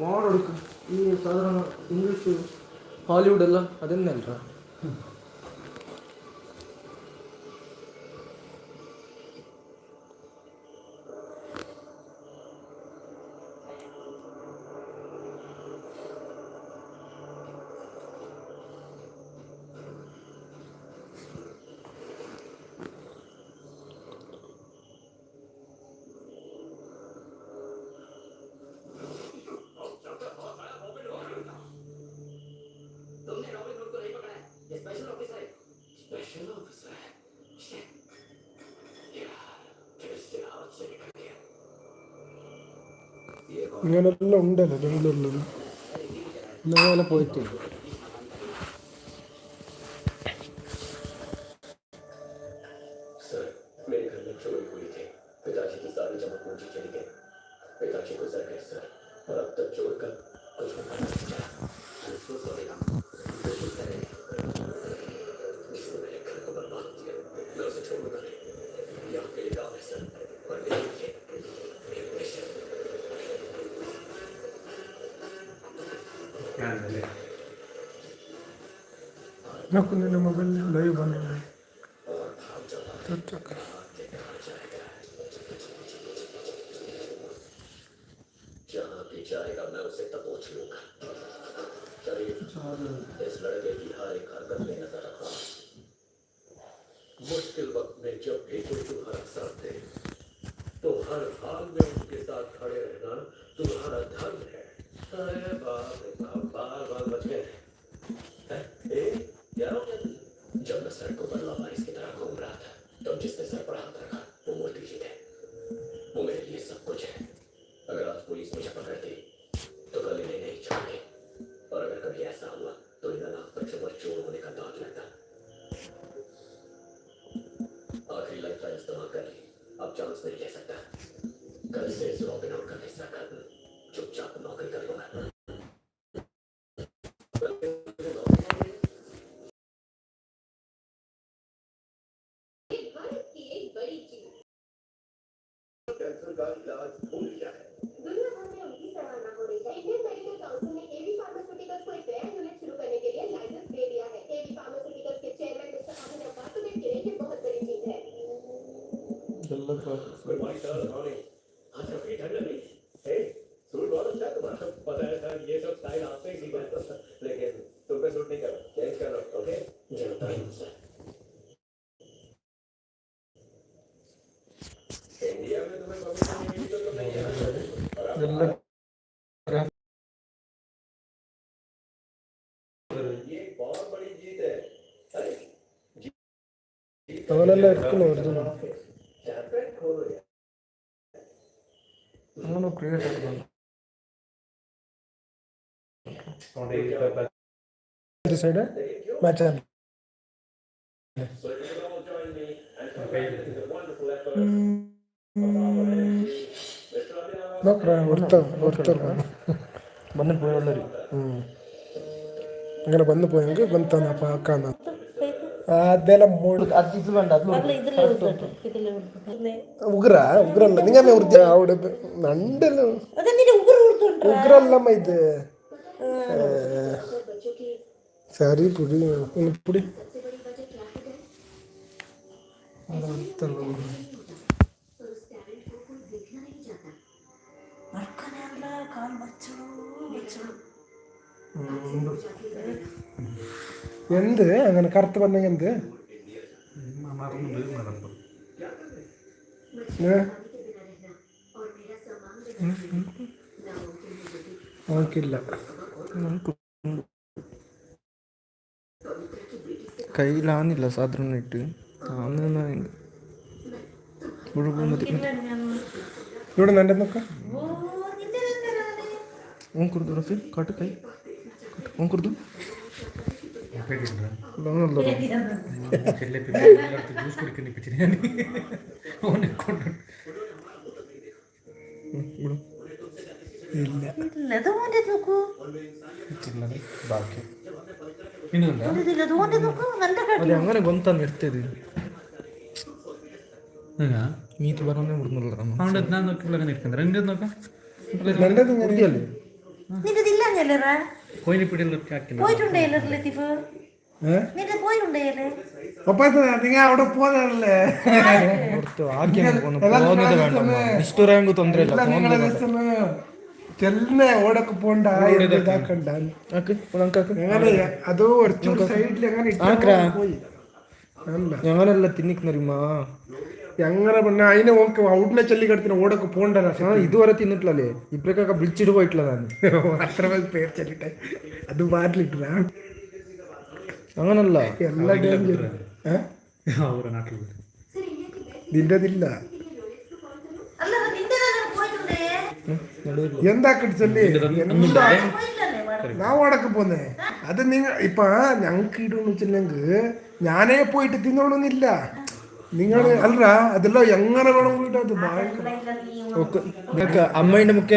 ಮಾಡೋದು ಈ ಸಾಧಾರಣ ಇಂಗ್ಲೀಷು ಹಾಲಿವುಡ್ ಎಲ್ಲ ಅದನ್ನೆಲ್ರ ഇങ്ങനെല്ലാം ഉണ്ടല്ലോ ബാംഗ്ലൂരിൽ ഇന്നലെ പോയിട്ട് जहाँ भी जाएगा मैं उसे दबोच लूँगा इस लड़के की हर एक हरकत मुश्किल वक्त में जब भी तुम्हारा साथ दे तो हर हाल में उनके साथ खड़े रहना तुम्हारा धर्म है हो जब मैं सड़क पर लावारिस की तरह घूम रहा था तब जिसने सर पर हाथ रखा, वो मूर्ति जी थे वो मेरे लिए सब कुछ है। अगर आज पुलिस मुझे पकड़ती तो कल इन्हें नहीं छोड़े और अगर कभी ऐसा हुआ तो इन्हें अनाथ बच्चों पर चोर होने का दाग लगता। आखिरी लाइफ का इस्तेमाल कर ली। अब चांस नहीं ले सकता। सर ये सब स्टाइल आपसे ही सीखा है। लेकिन तुम पे सूट नहीं कर। रहा चेंज कर रहा ओके इंडिया में तुम्हें पब्लिक तो नहीं है। और അവനല്ല എടുക്കണോ decided match them. ഒരുത്തർ ഒരുത്തർ ಬಂದು ಹೋಗ್ರಿ ಹ್ಞೂ അങ്ങനെ വന്നു പോയെങ്കിൽ വന്ന് ആക്കാൻ അതെല്ലാം ഉഗ്ര ഉഗ്രല്ല നിങ്ങൾ അവിടെ നണ്ടല്ലോ ഉഗ്രല്ലമ്മ ഇത് சரி புடி உனக்கு புடி എന്ത് അങ്ങനെ കറുത്ത് വന്നെങ്കിൽ എന്ത് നോക്കില്ല കയ്യിലാന്നില്ല സാധാരണ ഇട്ട് ഇവിടെ നിന്റെ നോക്കാം. ഓൻ കുറുതു കാട്ട് കൈ. ഓൻ ഇല്ല. ബാക്കി. അങ്ങനെ ಗೊಂತ നിർത്തിയത്? നീത്ത് പറഞ്ഞേ ഞാൻ പോയിട്ടുണ്ടേ നിങ്ങൾ അവിടെ പോന്നല്ലേ ഇഷ്ടം റാങ്ക് ചെല്ലുന്ന ഓടൊക്കെ പോണ്ട തിന്നിക്കുന്നറിയുമാ ഞങ്ങളെ പിന്നെ അതിനെ ഓക്കെ ഔട്ടിനെ ചൊല്ലി ഓടൊക്കെ പോകണ്ടല്ലോ. ഇതുവരെ തിന്നിട്ടില്ലല്ലേ? ഇപ്പഴേക്കൊക്കെ വിളിച്ചിട്ട് പോയിട്ടുള്ളതാണ് പേര് ചൊല്ലിട്ടെ. അത് പാട്ടിലിട്ടില്ല അങ്ങനല്ല. എല്ലാ ഇതിന്റെ ഇതില്ല എന്താ ചൊല്ലി എന്താ? ഞാൻ വടക്ക് പോന്നേ. അത് നിങ്ങ ഇപ്പൊ ഞങ്ങൾക്ക് ഇടുന്ന് വെച്ചില്ലെങ്കിൽ ഞാനേ പോയിട്ട് തിന്നോളൊന്നില്ല. നിങ്ങൾ അല്ല അതെല്ലാം എങ്ങനെ വേണം പോയിട്ട് ഭയങ്കര അമ്മയുടെ മുഖ്യ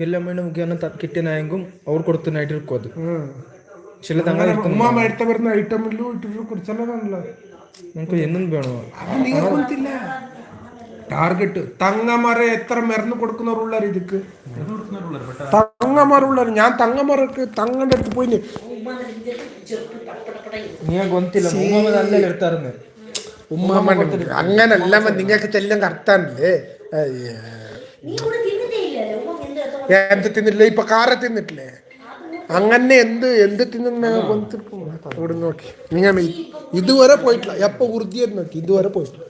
വെല്ലമ്മയുടെ മുഖേന കിട്ടിയനായെങ്കും അവർ കൊടുത്തനായിട്ട് ഇരിക്കും അത്. ചില തങ്ങൾ ഉമ്മ വരുന്ന ഇട്ടിട്ട് കുറച്ചെല്ലാം നിങ്ങൾക്ക് എന്നും വേണോ? അത് നിങ്ങൾ കൊടുത്തില്ല. ടാർഗറ്റ് തങ്ങമറ എത്ര മരുന്ന് കൊടുക്കുന്നവരുള്ളവർ ഇതിക്ക്? തങ്ങമറുള്ളവർ ഞാൻ തങ്ങമറക്ക് തങ്ങന്റെ അടുത്ത് പോയി നീ ഗൊന്തില്ല മുഹമ്മദ് അല്ലേ എടുത്താറുന്ന് ഉമ്മ അങ്ങനല്ല നിങ്ങൾക്ക് ചെല്ലം നിന്റെ എന്ത് തിന്നിട്ടില്ല ഇപ്പൊ കാറ തിന്നിട്ടില്ലേ? അങ്ങനെ എന്ത് എന്ത് തിന്നു ഇവിടെ നോക്കി. നിങ്ങൾ ഇതുവരെ പോയിട്ടില്ല. എപ്പോ ഉറുദിയത് നോക്കി. ഇതുവരെ പോയിട്ടില്ല.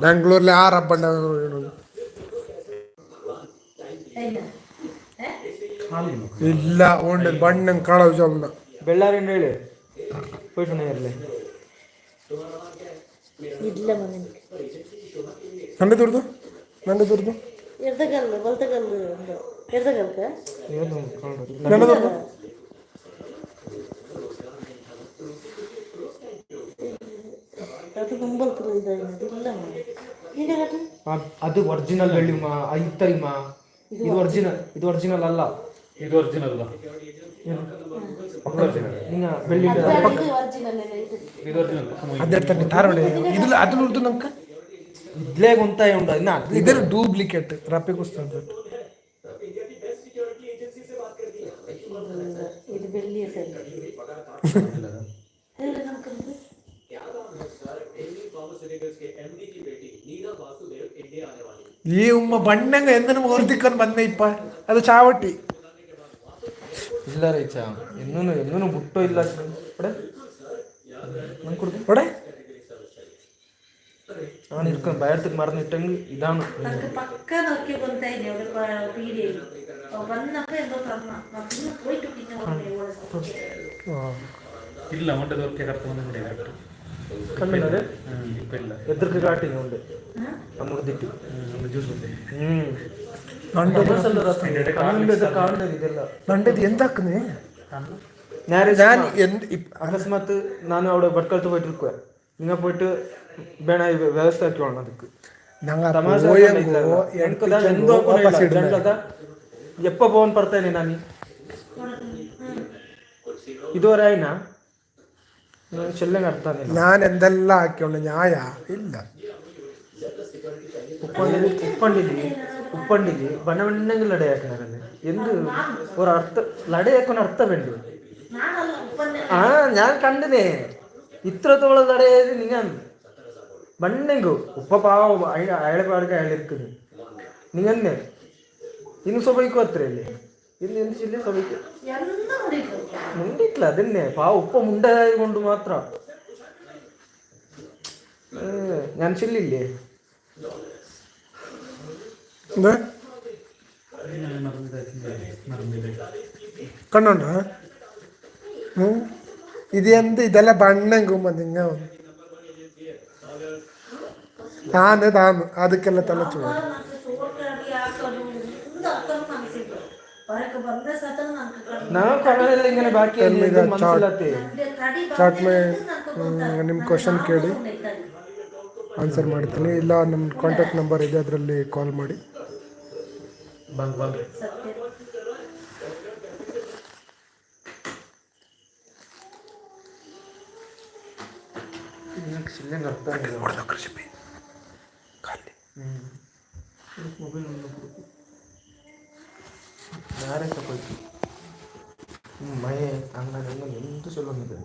ബാംഗ്ലൂരിലെ ആ റബ്ബുണ്ട് ഇല്ല. ഉണ്ട് ബണ്ണും കളവ് ചൊല്ലണം ബെള്ളാരി ഉണ്ട് കണ്ടു തീർത്തു? കണ്ടു തീർത്തു? ಅದು ಒರಿಜಿನಲ್ ಬೆಳ್ಳಿ ಮಾ ಮಾ. ಇದು ಒರಿಜಿನಲ್ ಇದು ಒರಿಜಿನಲ್ ಅಲ್ಲ. ಇದು ಒರಿಜಿನಲ್ ಬೆಳ್ಳಿ ಅದೇ ಇದ್ಲೇ ಉಂಡ ಡೂಪ್ಲಿಕೇಟ್ ರಪ್ಪೆ ಇದು. ഈ ഉമ്മ ബണ്ണങ്ങ എന്തിനും ഓർത്തിക്കാൻ വന്നിപ്പ അത് ചാവട്ടി. ഇല്ല. ഇവിടെ ഭയത്തിക്ക് മറന്നിട്ടെങ്കിൽ ഇതാണ്. ഇല്ല. അങ്ങോട്ട് ഇതൊക്കെ കറക്റ്റ് വന്നിട്ടുണ്ടെങ്കിൽ కళ్ళున్నది ఎదురుకి కాటింగ్ ఉంది అమ్మకు ನಂಟದು ಎಂತ ಹಾಕ್ನೆ? ಮ್ಯಾರೇಜ್ ನಾನು ಎಂದ ಅಕಸ್ಮಾತ್ ನಾನು ಅವಳ ಬಟ್ಕಲ್ತು போயிட்டு இருக்கேன் இங்க போயிட்டு ಬೇಡ ವ್ಯವಸ್ಥೆ ಹಾಕಿಕೊಳ್ಳೋಣ ಅದಕ್ಕೆ ನಂಗೆ ತಮಾಷೆ ಎಪ್ಪ ಪವನ್ ಬರ್ತಾನೆ ನಾನು. ಇದುವರೆ ಆಯ್ನಾ? ഞാൻ എന്തെല്ലാം ആക്കിയോണ്ട് ഞായ ഇല്ല ಉಪ್ಪಂಡಿಲಿ ಉಪ್ಪಂಡಿಲಿ ಉಪ್ಪಂಡಿಲಿ ಬಣ್ಣ ಬಣ್ಣಂಗೆ ಲಡೆ ಹಾಕಿನಾರಲ್ಲ ಎಂದು ഒരു അർത്ഥ ലട ಹಾಕೋಣ ಅರ್ಥ ಬೇಡ ನಾನಲ್ಲ ಉಪ್ಪನ್ನೆ ആ ഞാൻ കണ്ടിനെ ഇത്രത്തോളം തടയത് നിങ്ങൾ ബണ്ണെങ്കു ഉപ്പ പാവം അയ- അയാളെ പാടൊക്കെ അയാളിരിക്കുന്നു നിങ്ങന്നെ ഇന്ന് സ്വഭയിക്കും അത്രയല്ലേ ഇന്ന് എന്ത് ചെല്ലും സ്വഭയിക്കും ಎಂದ ಮುಡಿತು മുണ്ടിട്ടില്ല അതന്നെ പാവ ഉപ്പ മുണ്ടായത് കൊണ്ട് മാത്ര ഞാൻ ചെല്ലില്ലേ എന്താ കണ്ടോണ്ട ഇത് എന്ത് ഇതെല്ലാം ബണ്ണെങ്കുമ്പോ നിങ്ങ താന്ന് താന്ന് ಅದಕ್ಕೆಲ್ಲ ತಲೆ ಚೂಡ ನಾವು ಇಂಗನೆ ಬಾಕಿ ಚಾಟ್ ಮೇ ನಿಮ್ಮ ಕ್ವಶನ್ ಕೇಳಿ. ಆನ್ಸರ್ ಮಾಡ್ತೀನಿ. ಇಲ್ಲ ನಮ್ಮ ಕಾಂಟ್ಯಾಕ್ಟ್ ನಂಬರ್ ಇದೆ ಅದರಲ್ಲಿ ಕಾಲ್ ಮಾಡಿ. ಕೃಷಿ ಖಾಲಿ. ಮೊಬೈಲ್ ಯಾರೇ ತಗೊಳ್ತಿ ಮನೆ ಅಂಗಡಿ ಅಂಗಡಿ ಎಂತ ಚಲೋಂದಿದೆ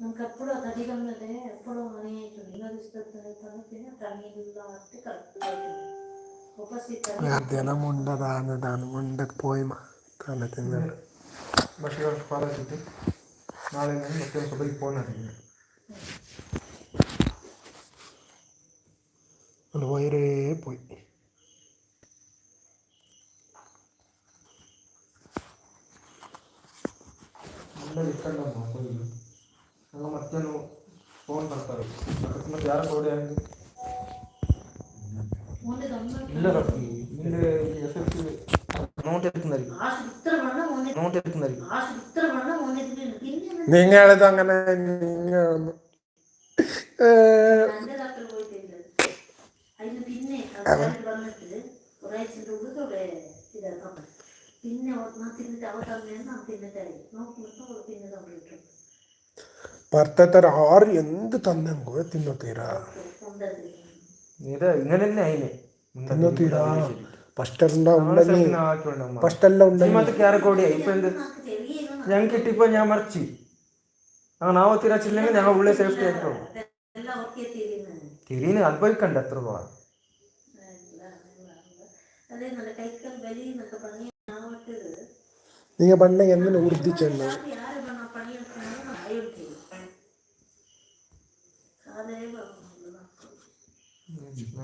మనకు అప్పుడు అది అధికంలోనే ఎప్పుడో అవుతుంది ఇలా తీసుకెళ్తుంది తిన తమిళలో అంటే కరెక్ట్ మధ్యాహ్నం ఉండదు అని దాని ఉండదు పోయిమా కళ్ళ తిన్నాడు బట్ ఇవాళ ఫాలో అవుతుంది ನಾಳೆ ನಾನು ಮತ್ತೆ ಸಭೆಗೆ ಫೋನ್ ಹಾಕಿದ್ದೀನಿ ಅಲ್ಲಿ ವೈರೇ ಪೋಯ್ നിങ്ങൾ എൻ്റെ ഡോക്ടർ പോയിട്ടില്ല അതിന് പിന്നെ ആൾക്കാര് വന്നിട്ട് ഒരാഴ്ചൻ്റെ ഉള്ളിലൂടെ ഇതാക്കാൻ പറ്റും പിന്നെ ഞാൻ തിന്നിട്ട് അവ തന്നെ ഞാൻ തിന്നിട്ടായി നോക്കുമ്പോൾ അവൾ പിന്നെ തന്നിട്ടുണ്ട് ಬರ್ತಾರ ഭർത്തത്തർ ആര് എന്ത് തന്നെങ്കോ തിന്നു തീരാ. ഇങ്ങനെ തന്നെ അതിന് തിന്നു തീരാ. ഫസ്റ്റെല്ലാം ഉണ്ടല്ലേ? ഫസ്റ്റെല്ലാം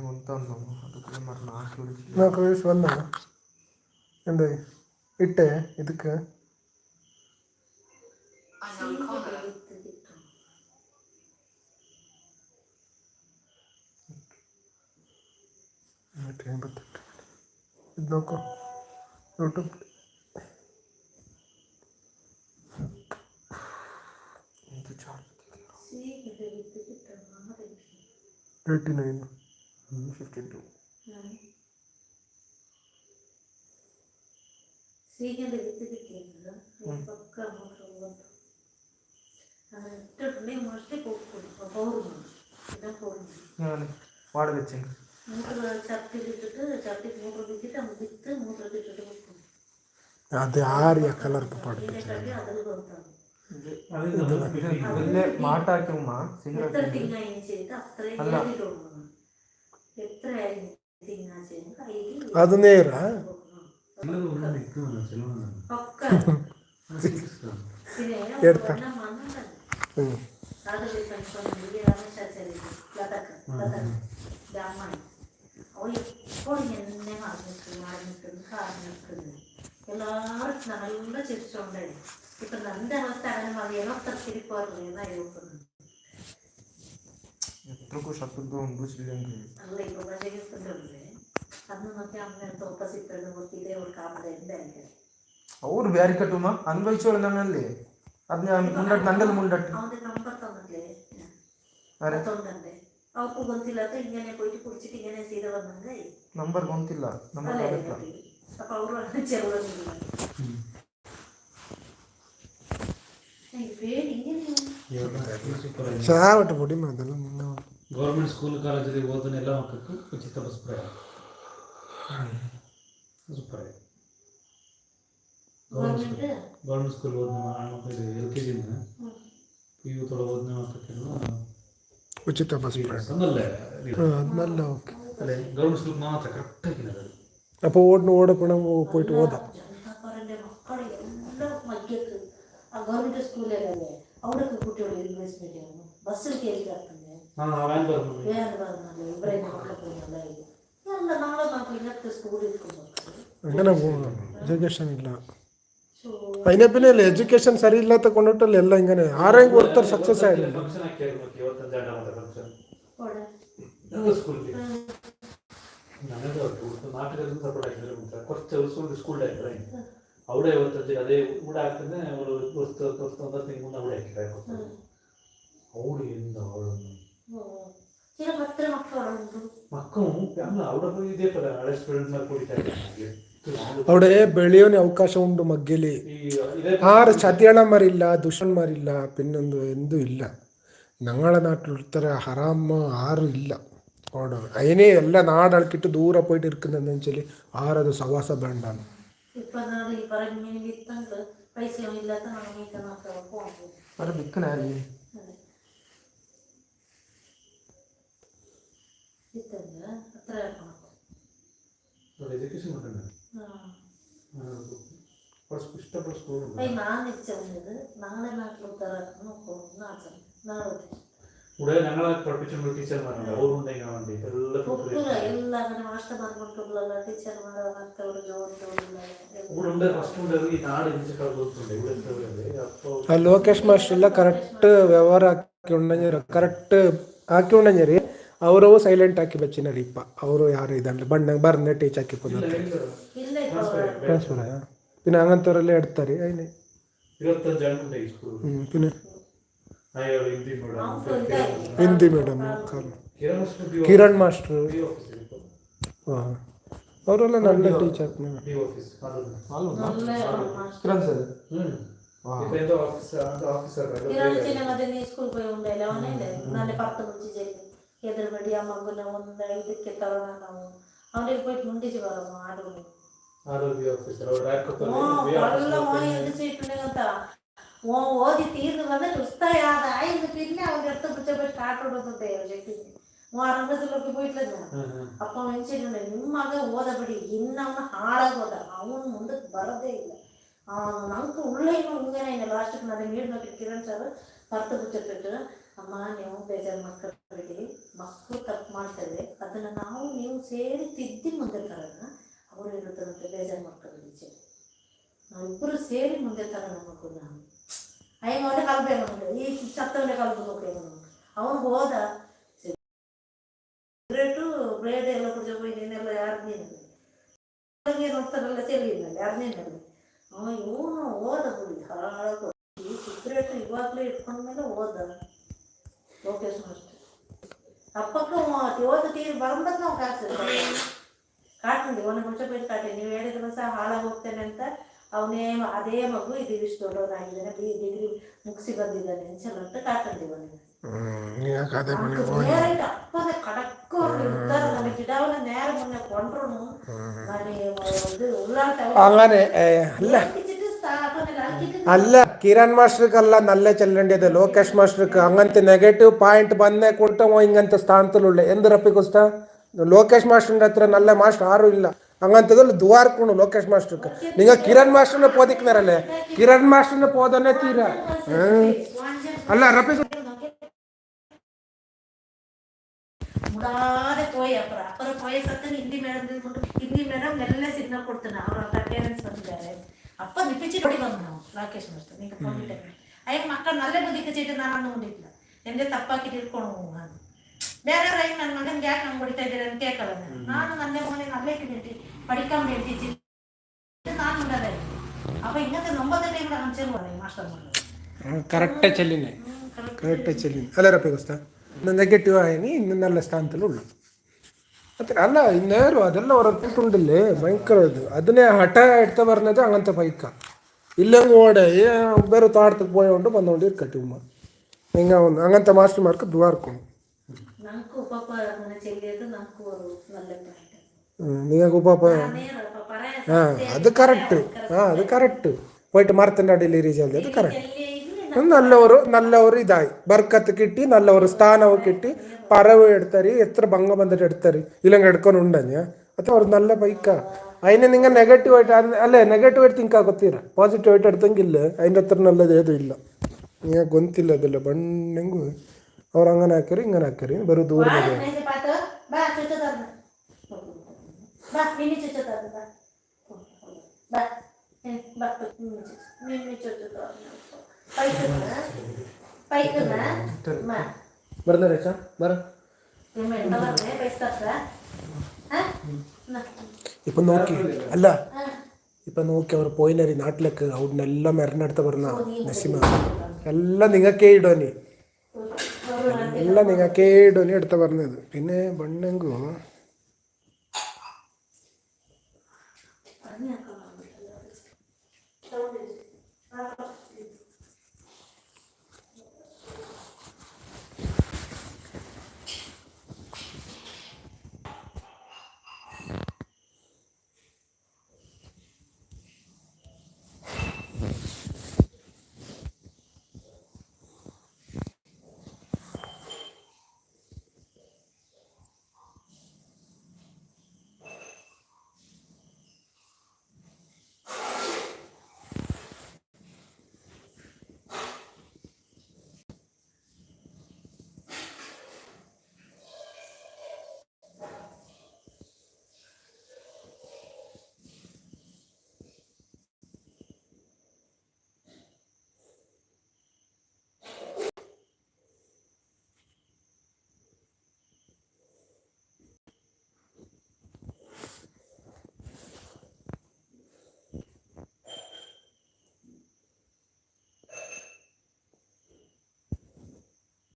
ಅಂತ ಅಂದಮ್ಮ ಅದಕ್ಕೆ ಮರಣ ಹಾಕಿ నాకు వేసి వందా എന്തായി ഇട്ടേ ഇതൊക്കെ. നൂറ്റി അമ്പത്തെട്ട്. ഇത് നോക്കൂ. YouTube eighty nine. charge eighty nine fifty two ಸೀಗಂಡು ವಿತ್ತು കിട്ടിയത് പക്ക അങ്ങോട്ട് അങ്ങനെ ഇട്ടിട്ടുണ്ടെങ്കിൽ മസ്റ്റേ കൊടുക്കും പൗർണ്ണ ഇതാ പൗർണ്ണ ഞാൻ വാട വെച്ചു മൂത്ര ചട്ടിയിലിട്ടിട്ട് ചട്ടി മൂത്ര വിറ്റിട്ട് അങ്ങ് വിത്ത് മൂത്രത്തിട്ടിട്ട് കൊടുക്കും ಅದು ಆರ್ಯ ಕಲರ್ ಪಾಡು ഇതിന്റെ കടി ಅದು ನೇರ ಇರ್ತಾರೆ ಹ್ಞೂ എല്ലാവർക്കും നല്ല ചിരിച്ചുകൊണ്ടാണ് ഇപ്പം നന്ദ അവസ്ഥ അങ്ങനെ മതി. എല്ലാം തിരിപ്പോറില്ല എന്നാണ് ಎಲ್ರಿಗೂ ಶಬ್ದದ್ದು ಒಂದು ಬಿಡಿಸಿದಂಗೆ ಅವ್ರು ಬ್ಯಾರಿ ಕಟ್ಟುಮ ಅನ್ಭವಿಸೋಳು ನನ್ನಲ್ಲಿ ಅದನ್ನ ಮುಂಡಟ್ ನಂದಲ್ಲಿ ಮುಂಡಟ್ ಅರೆ ಅವಕ್ಕೂ ಗೊತ್ತಿಲ್ಲ ಅಂತ ಹಿಂಗೇನೆ ಕೊಯ್ತು ಕುಡಿಚಿಟ್ಟು ಹಿಂಗೇನೆ ಸೀದಾ ಬಂದಂಗೆ ನಂಬರ್ ಗೊತ್ತಿಲ್ಲ ನಂಬರ್ ಗೊತ್ತಿಲ್ಲ ಪಾಪ ಅವರು ಚೆರೋದಿಲ್ಲ ಚೆನ್ನಾಗಿ ಬಿಟ್ಟು ಬಿಡಿ ಮಾಡಿದಲ್ಲ ಮುನ್ನ ಗೌರ್ಮೆಂಟ್ ಸ್ಕೂಲ್ ಕಾಲೇಜಲ್ಲಿ ಓದಿನ ಎಲ್ಲ ಮಕ್ಕಳಿಗೂ ಉಚಿತ ಬಸ್ ಪ್ರಯಾಣ ಸೂಪರ್ ಆಗಿದೆ ಗೌರ್ಮೆಂಟ್ ಗೌರ್ಮೆಂಟ್ ಸ್ಕೂಲ್ ಓದಿನ ಮಕ್ಕಳಿಗೆ ಎಲ್ ಕೆ ಜಿಯಿಂದ ಪಿ ಯು ತೊಡ ಓದಿನ ಮಕ್ಕಳಿಗೆಲ್ಲ ಉಚಿತ ಬಸ್ ಪ್ರಯಾಣ നല്ല നല്ല ಓಕೆ അല്ലെ ഗവൺമെന്റ് സ്കൂൾ മാത്രം കറക്റ്റാക്കിനത് അപ്പോൾ ഓടിന് ഓടപ്പണം പോയിട്ട് ഓതാം ജനതാക്കാരൻ്റെ മക്കളെല്ലാം മയ്യക്ക് ആ ഗവൺമെൻറ് സ്കൂളിലല്ലേ അവിടെയൊക്കെ കുട്ടികൾ ഇംഗ്ലീഷ് മീഡിയം ബസ്സിൽ കയറി കിടക്കുന്നത് ആ അവൻ പറഞ്ഞു വേറെ പറഞ്ഞല്ലേ ഇവരെ മക്കളെ പോകുന്നതായി നല്ല നാളെ നമുക്ക് ഇങ്ങനത്തെ സ്കൂളിൽ അങ്ങനെ പോകണം എഡ്യൂക്കേഷൻ ഇല്ല ಸೊ അതിനെ പിന്നെ അല്ലേ എഡ്യൂക്കേഷൻ സരിയില്ലാത്ത കൊണ്ടിട്ടല്ലേ എല്ലാം ഇങ്ങനെ ആരെങ്കിലും ഒരുത്തർ സക്സസ് ആയില്ല ഫംഗ്ഷൻ ആക്കിയായിരുന്നു ഇരുപത്തഞ്ചാണ്ടാമത്തെ ഫംഗ്ഷൻ അവിടെ ഞങ്ങളുടെ സ്കൂളിൽ ഞങ്ങളുടെ നാട്ടുകാർക്ക് സപ്പോർട്ട് ആക്കില്ല കുറച്ച് ദിവസം സ്കൂളിൽ അവിടെ ಇವತ್ತಂತೆ ಅದೇ ಊಟ ಆಗ್ತದೆ ಅವರು ತೊಂಬತ್ತು ಮುಂದೆ അവിടെ ಹಾಕಿದ್ದಾರೆ ಅವಳು ಎಂದ ಅವಳನ್ನು ചില പത്ര മക്കളുണ്ട് ಮಕ್ಕಳು ಅಲ್ಲ അവിടെ പോയി ಇದೇ ಪದ ಹಳೆ ಸ್ಟೂಡೆಂಟ್ ಕುಡಿತಾರೆ അവിടെ ಬೆಳೆಯೋನಿ ಅವಕಾಶ ಉಂಟು ಮಗ್ಗೆಲಿ ಈ ಇದೇ ആറ് ചതിയളന്മാരില്ല ദുഷന്മാരില്ല പിന്നൊന്നും എന്തും ഇല്ല ഞങ്ങളെ നാട്ടിലൊരുത്തര ഹറാമ ആരും ഇല്ല ഓട് അതിനെ എല്ലാ നാടളക്കിട്ട് ദൂരെ പോയിട്ട് ഇരിക്കുന്നതെന്ന് വെച്ചാൽ ആരത് സവാസ വേണ്ടാണ് ഇപ്പൊ നാളെ വിത്തണ്ട് അത്ര കണക്ക് ಎಜುಕೇಶನ್ ಮಾಡ್ತಾರೆ ಇಷ್ಟಪಟ್ಟು ಸ್ಕೂಲ್ അപ്പൊ ഞാൻ നിശ്ചയത് നാളെ നാട്ടിൽ ഉത്തരാഖണ്ഡ് നോക്കും നാളെ നാളെ ഇവിടെ ഞങ്ങളെ പഠിപ്പിച്ചുള്ള ടീച്ചർമാരുണ്ട് അവരുണ്ടെങ്കിൽ വേണ്ടി എല്ലാ ഒട്ടുക എല്ലാ അങ്ങനെ മാസ്റ്റർമാർ കൊണ്ടുള്ള ടീച്ചർമാർ മറ്റവർ ഇവിടെ ഉണ്ട് ഫസ്റ്റ് ഉണ്ട് ഈ നാട് ഇഞ്ചിട്ട് കൊടുത്തുണ്ട് ഇവിടെ എത്തുന്നത് അപ്പോൾ ആ ലോകേഷ് മാസ്റ്റർ ಎಲ್ಲ ಕರೆಕ್ಟ್ ವ್ಯವಹಾರ ಹಾಕಿ ಉಂಡಂಜರು ಕರೆಕ್ಟ್ ಹಾಕಿ ಉಂಡಂಜರಿ ಅವರು ಸೈಲೆಂಟ್ ಹಾಕಿ ಬಚ್ಚಿನರಿ ಇಪ್ಪ ಅವರು ಯಾರು ಇದಂಡ್ಲ ಬಣ್ಣ ಬರ್ನೆ ಟೀಚ್ ಹಾಕಿ ಪೋದ್ರೆ ഇല്ല ഇപ്പൊ ಟ್ರಾನ್ಸ್ಫರ್ പിന്നെ അങ്ങനത്തെ എടുത്താറ് അതിന് ഇരുപത്തഞ്ച് ആളുണ്ട് ഈ സ്കൂൾ ಹ್ಮ್, പിന്നെ അയാൾ ഹിന്ദി മേഡം ಅವ್ನು ಇದ್ದಾನೆ. Hindi madam Kiran studio Kiran master D office ಇತ್ತು. ಹಾಂ ಅವರೆಲ್ಲ ನನ್ನ ಟೀಚರ್ ಡಿ ಆಫೀಸ್ ಅದು നല്ല മാസ്റ്റർ ಕಿರಣ್ ಸರ್ ಹ್ಮ್ ಎದುರುಗಡೆ ಆ ಮಗುನ ಒಂದು ಇದಕ್ಕೆ ತರೋಣ ನಾವು ಅವ್ರಿಗೆ போயிட்டு முடிஞ்சு வரோம் ஆரோக்கியம் ஆரோக்கிய ஆஃபீஸர் அவர் ರ್ಯಾಕ್ ಓದಿ ತೀರ್ದು ಬಂದ್ರೆ ಉಸ್ತಾಯ ಆದ ಆಯ್ತು ತಿನ್ನೆ ಅವ್ರಿಗೆ ಎತ್ತ ಪುಚ್ಚ ಬಿಟ್ಟು ಕಾಟೋಡೋದಂತ ಯೋಜನೆ ಆರಂಭದಲ್ಲೋಗಿ போயிட்டு ಅಪ್ಪ ಮೆನ್ಸಿಡ್ಕೊಂಡೆ ನಿಮ್ಮ ಮಗ ಓದ ಬಿಡಿ ಇನ್ನು ಅವನು ಹಾಳಾಗೋದ ಅವನು ಮುಂದಕ್ಕೆ ಬರೋದೇ ಇಲ್ಲ நமக்கு உள்ளே உங்கேனா இந்த லாஸ்ட்டுக்கு நான் மீடியம் கிரண் சார் பத்து பட்சம் பெற்று ಅಮ್ಮ, ನೀವು ಬೇಜಾರು ಮಾಡ್ಕೊಳ್ಬೇಡಿ ಮಕ್ಕಳು ತಪ್ಪು ಮಾಡ್ತದೆ ಅದನ್ನು ನಾವು, ನೀವು ಸೇರಿ ತಿದ್ದಿ ಮುಂದೆ ತರೋಣ ಅವರು ಇರುತ್ತದಂತೆ ಬೇಜಾರು ಸರಿ ನಾವಿಬ್ಬರು ಸೇರಿ ಮುಂದೆ ತರೋಣ ಮಕ್ಕಳು ನಾವು. ಅಯ್ಯ ಅವನೇ ಕಲ್ಬೇಕು ಈ ಸತ್ತವನೇ ಕಲ್ಬೇಕು ಅವನು ಹೋದ, ಸಿಗರೇಟು ಬ್ಲೇಡ್ ಎಲ್ಲ ಕುಡಿದು ಹೋಗಿ, ನೀನೆಲ್ಲ ಯಾರು ನೀನು ನೋಡ್ತಾರಲ್ಲ ಚೆಲ್ಲಿ ಯಾರು ನೀನಲ್ಲಿ. ಅವ ಇವನು ಓದ ಬಿಡಿ ಈ ಸಿಗ್ರೇಟು ಇವಾಗಲೇ ಇಟ್ಕೊಂಡ್ಮೇಲೆ ಓದ ಲೋಕೇಶ್ನು ಅಷ್ಟೇ ಅಪ್ಪಕ್ಕೂ ಇವತ್ತು ತೀರಿ ಬರಂಬತ್ತು ನಾವು ಕಾಸು ಕಾಟಂಡಿ ಒಂದು ಹುಣಸಪೇಟೆ ಕಾಟಿ ನೀವು ಹೇಳಿದ್ರು ಸಹ ಹಾಳಾಗಿ ಹೋಗ್ತೇನೆ ಅಂತ ಅವನೇ ಅದೇ ಮಗು ಇದು ಇಷ್ಟು ದೊಡ್ಡವನಾಗಿದ್ದಾನೆ ಬಿ ಡಿಗ್ರಿ ಮುಗಿಸಿ ಬಂದಿದ್ದಾನೆ ಚಲೋ ಅಂತ ಕಾಟಂಡಿ ಬಂದಿದ್ದಾನೆ ಅಪ್ಪನ ಕಡಕ್ಕು ಇರ್ತಾರೆ. ನಮ್ಮ ನೇರ ಮೊನ್ನೆ ಕೊಂಡ್ರು ಮಾಡಿ ಇದು ಉಳ್ಳಾಟ ಅಲ್ಲ. അല്ല കിരൺ മാസ്റ്റർക്കല്ല നല്ല ചെല്ലേണ്ടത് ലോകേഷ് മാസ്റ്റർക്ക് അങ്ങനത്തെ നെഗറ്റീവ് പോയിന്റ് വന്നേ കൂട്ടമോ ഇങ്ങനത്തെ സ്ഥാനത്തിലുള്ള എന്ത് റപ്പിക്കുസ്ത ലോകേഷ് മാസ്റ്ററിന്റെ അത്ര നല്ല മാസ്റ്റർ ആരും ഇല്ല അങ്ങനത്തതല്ല ദ്വാർക്കുണ്ട് ലോകേഷ് മാസ്റ്റർക്ക് നിങ്ങൾ കിരൺ മാസ്റ്ററിനെ പോതിക്കുന്നവരല്ലേ കിരൺ മാസ്റ്ററിനെ പോതന്നെ തീര അല്ല റപ്പിക്കു ಮುಡಾದ ಕೋಯಿ ಅಪರ ಅಪರ ಕೋಯಿ ಸತ್ತ ಹಿಂದಿ ಮೇಡಮ್ ಹಿಂದಿ ಮೇಡಮ್ ಎಲ್ಲ ಸಿಗ್ನಲ್ ಕೊಡ್ತಾನೆ ಅವ್ರ ಪೇರೆಂಟ್ಸ್ ಬಂದಿದ್ದಾರೆ അപ്പൊ നിപ്പിച്ചിട്ട് വന്നു രാകേഷ് നിർത്തും നിങ്ങൾക്ക് പോകിട്ടേ അയ്യ മക്കൾ നല്ല ಬುದ್ಧಿಗೆ ಚೀಟಿ ನಾನು ನೋಡಿಲ್ಲ ಎಂದೇ ತಪ್ಪಾಕಿಟ್ಟು ಇಟ್ಕೊಂಡು ಹೋಗೋದು ಬೇರೆ ರೈ ನನ್ನ ಮಗನಿಗೆ ಯಾಕೆ ಹಂಗೆ ಹೊಡಿತಾ ಇದ್ದೀರ ಅಂತ ಕೇಳಲ್ಲ ನಾನು ನನ್ನ ಮಗನಿಗೆ ಅಲ್ಲೇ ಕಿಡಿಟಿ ಪಡಿಕೊಂಡ್ ಹೇಳ್ತಿದ್ದಿ ನಾನು ನೋಡೋದೇ ಅಪ್ಪ ಇನ್ನೊಂದು ನೊಂಬತ್ತನೇ ಕೂಡ ನಾನು ಚೆಲ್ ಮಾಡೋದು ಮಾಸ್ಟರ್ ಮಾಡೋದು കറക്റ്റ് ചെല്ലിനെ കറക്റ്റ് ചെല്ലിന് അല്ല റപ്പേ ഗുസ്ത നെഗറ്റീവ് ആയി ഇന്ന് നല്ല സ്ഥാനത്തിലുള്ളൂ ಮತ್ತೆ ಅಲ್ಲ ಇನ್ನೇರು ಅದೆಲ್ಲ ಹೊರ ಕೂಟುಂಡಲ್ಲಿ ಭಯಂಕರ ಇದು ಅದನ್ನೇ ಹಠ ಇಡ್ತಾ ಬರ್ನದೆ ಹಂಗಂತ ಬೈಕ ಇಲ್ಲಂಗ ಓಡೆ ಬೇರೆ ತಾಡ್ತಕ್ಕೆ ಪೋಯ ಉಂಡು ಬಂದೊಂಡು ಇರ್ಕಟ್ಟಿ ಉಮ್ಮ ಹಿಂಗ ಒಂದು ಹಂಗಂತ ಮಾಸ್ಟರ್ ಮಾಡ್ಕೊ ದುವಾರ್ಕೊಂಡು நீங்க கூப்பா ஆ அது கரெக்டு ஆ அது கரெக்டு போயிட்டு மரத்தின் அடியில் ரீச் ஆகுது அது கரெக்ட் നല്ല ഒരു നല്ല ഒരു ഇതായി. ബർക്കത്ത് കിട്ടി നല്ല ഒരു സ്ഥാനവും കിട്ടി. പറവ് എടുത്തരി എത്ര ഭംഗ വന്നിട്ട് എടുത്തരി ഇല്ലെങ്കിൽ എടുക്കണുണ്ട് ഞാൻ. അത്ര ഒരു നല്ല ബൈക്കാ. അതിനെ നിങ്ങൾ നെഗറ്റീവായിട്ട് അല്ലേ നെഗറ്റീവായിട്ട് തിങ്കാ ಗೊತ್ತಿರ പോസിറ്റീവായിട്ട് എടുത്തെങ്കിൽ അതിന്റെ അത്ര നല്ലത് ഏതും ഇല്ല. ഞാൻ ഗൊന്തില്ല അതില്ല ബണ്ണെങ്കു അവർ അങ്ങനെ ആക്കറി ഇങ്ങനെ ആക്കറി വെറും ദൂരം ബാ ನಿನ್ನೆ ಪಾತ ಬಾ ಚುಚ್ಚ ತರ್ನ ಬಾ ನಿನ್ನೆ ಚುಚ್ಚ ತರ್ನ ಬಾ ಬಾ ಏ, ಬಾ ನಿನ್ನೆ ಚುಚ್ಚ ತರ್ನ ಪೈಕನ ಪೈಕನ ಮಾ വരുന്ന രക്ഷ പറ ನಿಮ್ಮ ಎಂತ ಬರ್ನೆ ಪೈಸ ತರ್ತ ಹಾ ನಾ ഇപ്പം നോക്കി അല്ല ഇപ്പം നോക്കി അവർ പോയില്ലരി നാട്ടിലേക്ക് അവിടുന്നെല്ലാം മരുന്നെടുത്ത് പറഞ്ഞ നസിമ എല്ലാം നിങ്ങൾക്കേ ഇടോനി എല്ലാം നിങ്ങൾക്കേ ഇടോനി എടുത്ത പറഞ്ഞത് പിന്നെ ബണ്ണെങ്കു ತಗೊಂಡಿದ್ದೆ